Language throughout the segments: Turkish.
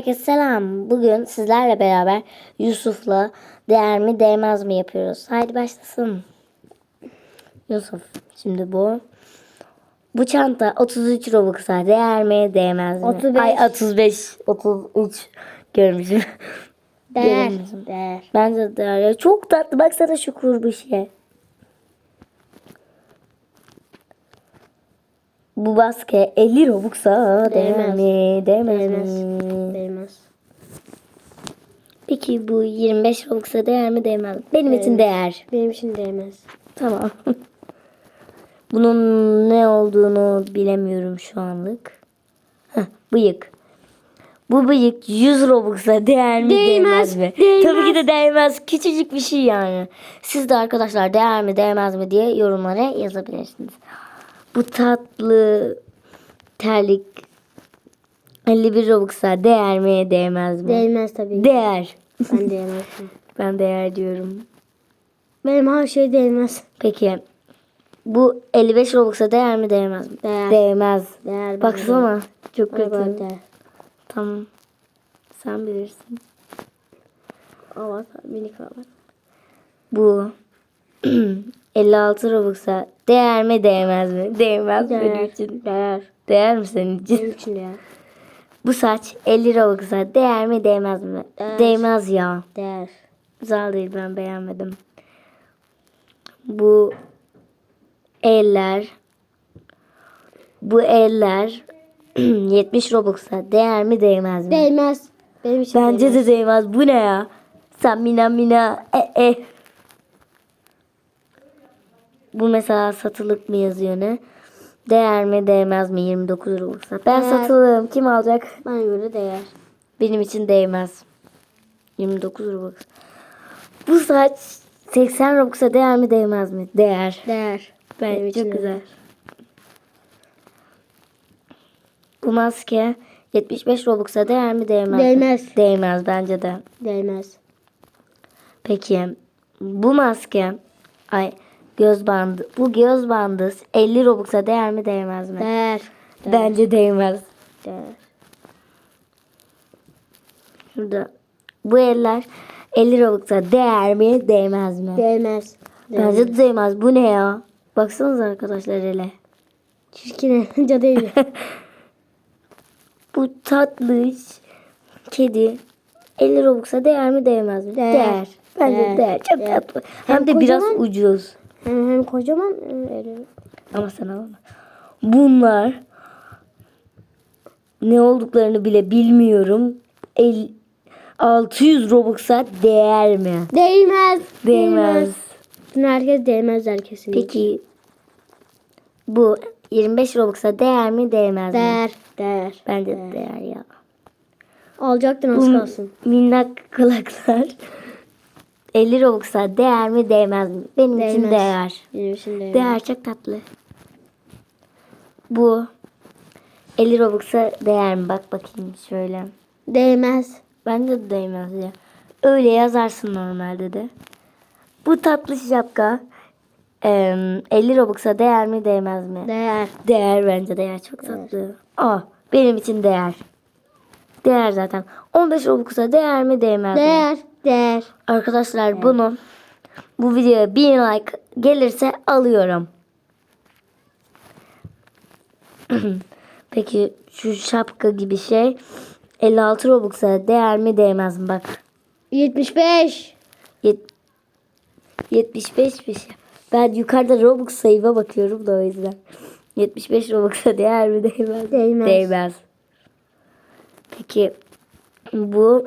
Herkese selam. Bugün sizlerle beraber Yusuf'la değer mi değmez mi yapıyoruz. Haydi başlasın. Yusuf şimdi bu. Bu çanta 33 Robux'a değer mi değmez mi? 35. Ay 35. 33 görmüşüm. Değer. Değer. Bence de değer. Çok tatlı. Baksana şu kurbuşe. Bu baske 50 Robux'a Değmez. mi? Değmez, Değmez. mi? Değmez. Peki bu 25 Robux'a değer mi değmez mi? Benim için değer. Benim için değmez. Tamam. Bunun ne olduğunu bilemiyorum şu anlık. Heh, bıyık. Bu bıyık 100 Robux'a değer mi değmez, Değmez, mi? değmez. Tabii ki de değmez. Küçücük bir şey yani. Siz de arkadaşlar değer mi değmez mi diye yorumlara yazabilirsiniz. Bu tatlı terlik 51 Robux'a değer mi değmez mi? Değmez tabii. ki. değer. ben değmez. Ben değer diyorum. Benim her şey değmez. Peki bu 55 Robux'a değer mi değmez mi? Değer. Değmez. Değer. Baksana. Çok Bana kötü. değer. Tamam. Sen bilirsin. Avatar. Minik avatar. Bu 56 Robux'a değer mi değmez mi? Değmez benim Değer. için. Değer. Değer mi senin için? Benim için değer. Bu saç 50 Robux'a değer mi değmez mi? Değer. Değmez ya. Değer. Güzel değil ben beğenmedim. Bu eller bu eller 70 Robux'a değer mi değmez mi? Değmez. Benim için Bence değmez. de değmez. Bu ne ya? Sen mina mina e e. Bu mesela satılık mı yazıyor ne? Değer mi değmez mi 29 Robux'a? Ben Değer. satılığım. Kim alacak? Bana göre değer. Benim için değmez. 29 Robux. Bu saç 80 Robux'a değer mi değmez mi? Değer. Değer. Ben Benim için çok güzel. Bu maske 75 Robux'a değer mi değmez mi? Değmez. Değmez bence de. Değmez. Peki bu maske ay göz bandı bu göz bandı 50 Robux'a değer mi değmez mi? Değer. Değer. Bence değmez. Değer. Şurada bu eller 50 Robux'a değer mi değmez mi? Değmez. Değmez. Bence de değmez. Bu ne ya? Baksanıza arkadaşlar ele. Çirkine. Cadı evi. Bu tatlış kedi 50 Robux'a değer mi değmez mi? Değer. Değer. Bence Değer. değer. Çok Değer. tatlı. Hem, Hem de biraz ucuz. Hem, hem kocaman hem. Ama sen alma. Bunlar ne olduklarını bile bilmiyorum. El, 600 Robux'a değer mi? Değmez. Değmez. Herkes değmez der kesinlikle. Peki bu 25 Robux'a değer mi değmez mi? Değer. Değer. Bence de değer ya. Alacaktın az Bu kalsın. minnak kulaklar 50 Robux'a değer mi değmez mi? Benim için Değmez. değer. Benim için değmez. Değer çok tatlı. Bu 50 Robux'a değer mi? Bak bakayım şöyle. Değmez. Bence de değmez ya. Öyle yazarsın normalde de. Bu tatlı şapka em, 50 Robux'a değer mi değmez mi? Değer. Değer bence değer. Çok tatlı. Aa, benim için değer. Değer zaten. 15 Robux'a değer mi değmez mi? Değer. Değer. Arkadaşlar bunu bu videoya 1000 like gelirse alıyorum. Peki şu şapka gibi şey 56 Robux'a değer mi değmez mi? Bak 75. yet- 75 bir şey. Ben yukarıda Robux sayıma bakıyorum da o yüzden. 75 Robux'a değer mi değmez mi? Değmez. Değmez. Peki bu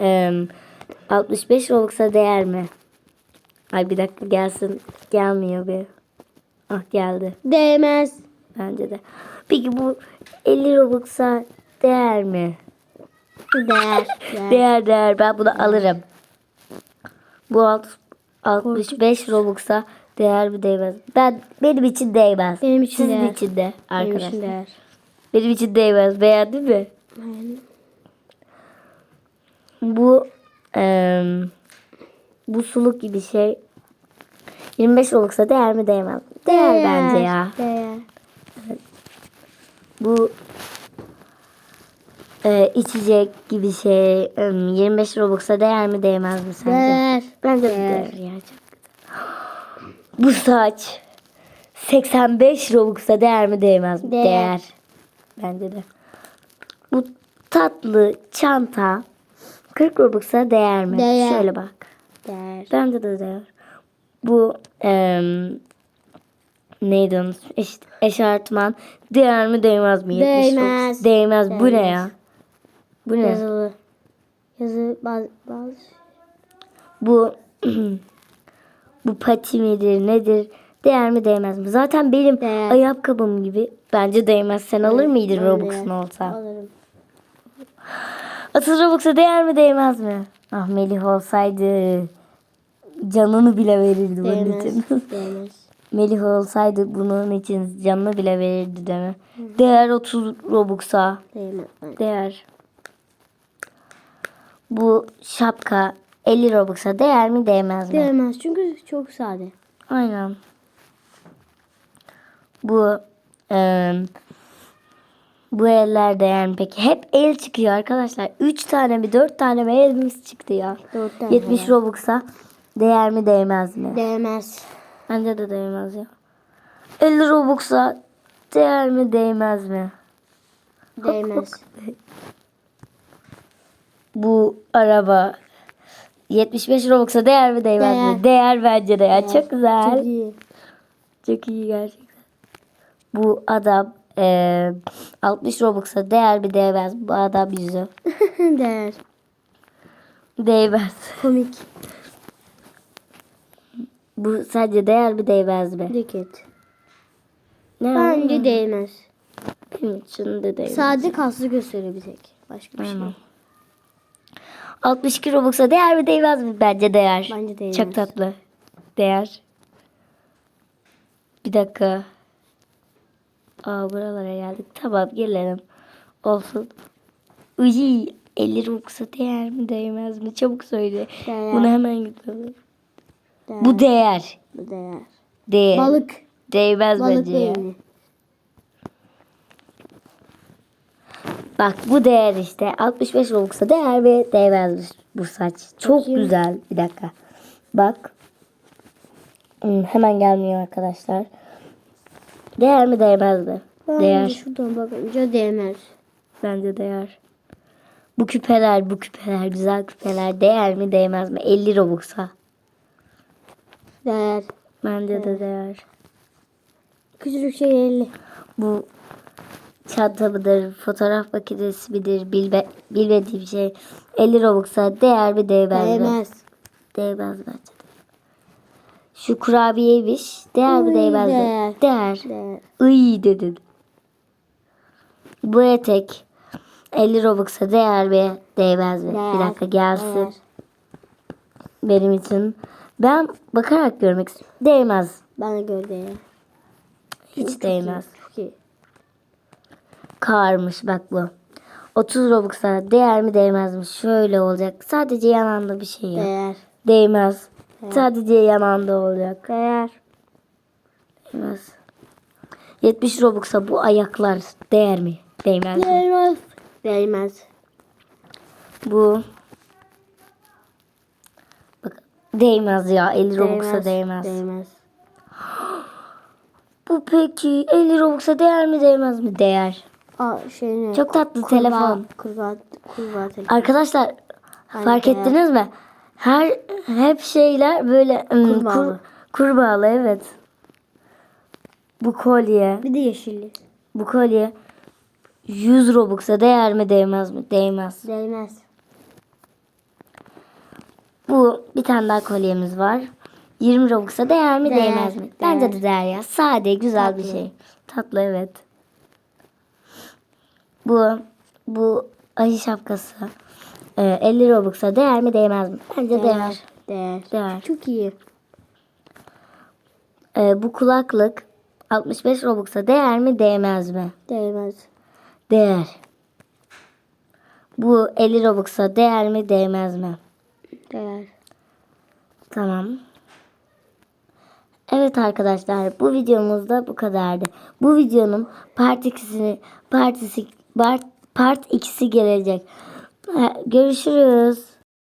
em, 65 Robux'a değer mi? Ay bir dakika gelsin. Gelmiyor bir. Ah geldi. Değmez. Bence de. Peki bu 50 Robux'a değer mi? Değer. Değer. Değer değer. Ben bunu alırım. Bu alt, 65 Robux'a değer mi değmez? Ben benim için değmez. Benim için Sizin değer. için de Benim arkadaşlar. için değer. Benim için değmez. Beğendin mi? Aynen. Bu em, bu suluk gibi şey 25 olursa değer mi değmez mi? Değer, bence ya. Değer. Bu e, içecek gibi şey em, 25 Robux'a değer mi değmez mi sence? Değer. Bence de Değer. değer ya. Bu saç 85 Robux'a değer mi değmez mi? Değer. Değer. Bence de. Bu tatlı çanta 40 Robux'a değer mi? Değer. Şöyle bak. Değer. Bence de değer. Bu em, neydi onun? Eş, eşartman değer mi değmez mi? 70 Robux. Değmez. Değmez. Bu ne Değmez. ya? Bu ne? Yazılı. Yazı bazı bazı. Bu bu pati midir nedir? Değer mi değmez mi? Zaten benim Değer. ayakkabım gibi. Bence değmez. Sen alır mıydın Robux'un olsa? Alırım. Asıl Robux'a değer mi değmez mi? Ah Melih olsaydı canını bile verirdi bunun Değmez. için. Değmez. Melih olsaydı bunun için canını bile verirdi deme. Değer 30 Robux'a. Değmez. Değer. Bu şapka 50 Robux'a değer mi değmez mi? Değmez çünkü çok sade. Aynen. Bu eee, bu eller değer mi peki? Hep el çıkıyor arkadaşlar. 3 tane mi 4 tane mi elimiz çıktı ya. Dört tane 70 var. Robux'a değer mi değmez mi? Değmez. Bence de değmez ya. 50 Robux'a değer mi değmez mi? Değmez. Bu araba 75 Robux'a değer mi değmez mi? Değer. Değer bence de ya. Çok güzel. Çok iyi. Çok iyi gerçekten. Bu adam eee 60 Robux'a değer bir değmez. Bu adam yüzü. Değer. Değmez. Komik. Bu sadece değer bir değmez mi? Ceket. Ne Bence ama? değmez. Benim için de değmez. Sade kaslı gösteriyor bir tek. Başka bir şey. Aynen. 62 Robux'a değer mi değmez mi? Bence değer. Bence değmez. Çok tatlı. Değer. Bir dakika. Aa buralara geldik. Tamam gelelim. Olsun. Uy 50 Robux'a değer mi değmez mi? Çabuk söyle. Değer. Bunu hemen gidelim. Değer. Bu değer. Bu değer. Değer. Balık. Değmez Balık bence beyni. Bak bu değer işte. 65 Robux'a değer ve değmez bu saç. Çok Bakayım. güzel. Bir dakika. Bak. Hmm, hemen gelmiyor arkadaşlar. Değer mi değmez mi? Bence Değer. şuradan bakınca değmez. Bence değer. Bu küpeler, bu küpeler, güzel küpeler değer mi değmez mi? 50 Robux'a. Değer. Bence de değer. Küçücük şey 50. Bu çanta mıdır, fotoğraf makinesi midir bilme, bilmediğim şey. 50 Robux'a değer mi değmez mi? Değmez. Değmez bence. Şu kurabiyeymiş. Değer mi değmez mi? Değer. Iy dedin. Bu etek 50 Robux'a değer mi? Değmez mi? Değer. Bir dakika gelsin. Değer. Benim için. Ben bakarak görmek istiyorum. Değmez. Bana göre değer. Hiç değmez. Çok iyi. Karmış bak bu. 30 Robux'a değer mi değmez mi? Şöyle olacak. Sadece yanında bir şey yok. Değer. Değmez. Sadece yanında olacak. Değer. Değmez. 70 Robux'a bu ayaklar değer mi? Değmez mi? Değmez. Değmez. Bu Bak değmez ya. 50 Robux'a değmez. Değmez. Bu peki 50 Robux'a değer mi değmez mi? Değer. Aa, şey ne? Çok tatlı Kurbağa- telefon. Kurbağa, kurbağa telefon. Arkadaşlar fark değer. ettiniz mi? Her hep şeyler böyle ım, Kurbağalı. kurbağalı evet. Bu kolye, Bir de yeşilli. bu kolye 100 Robux'a değer mi değmez mi? Değmez. Değmez. Bu bir tane daha kolyemiz var. 20 Robux'a değer mi Değer, değmez mi? Bence değer. de değer ya. Sade, güzel bir Tatlı. şey. Tatlı evet. Bu bu ayı şapkası e, 50 Robux'a değer mi değmez mi? Bence değer. Değer. Değer. Çok iyi. E, bu kulaklık 65 Robux'a değer mi değmez mi? Değmez. Değer. Bu 50 Robux'a değer mi değmez mi? Değer. Tamam. Evet arkadaşlar bu videomuz da bu kadardı. Bu videonun part 2'sini partisi part part 2'si gelecek. Görüşürüz.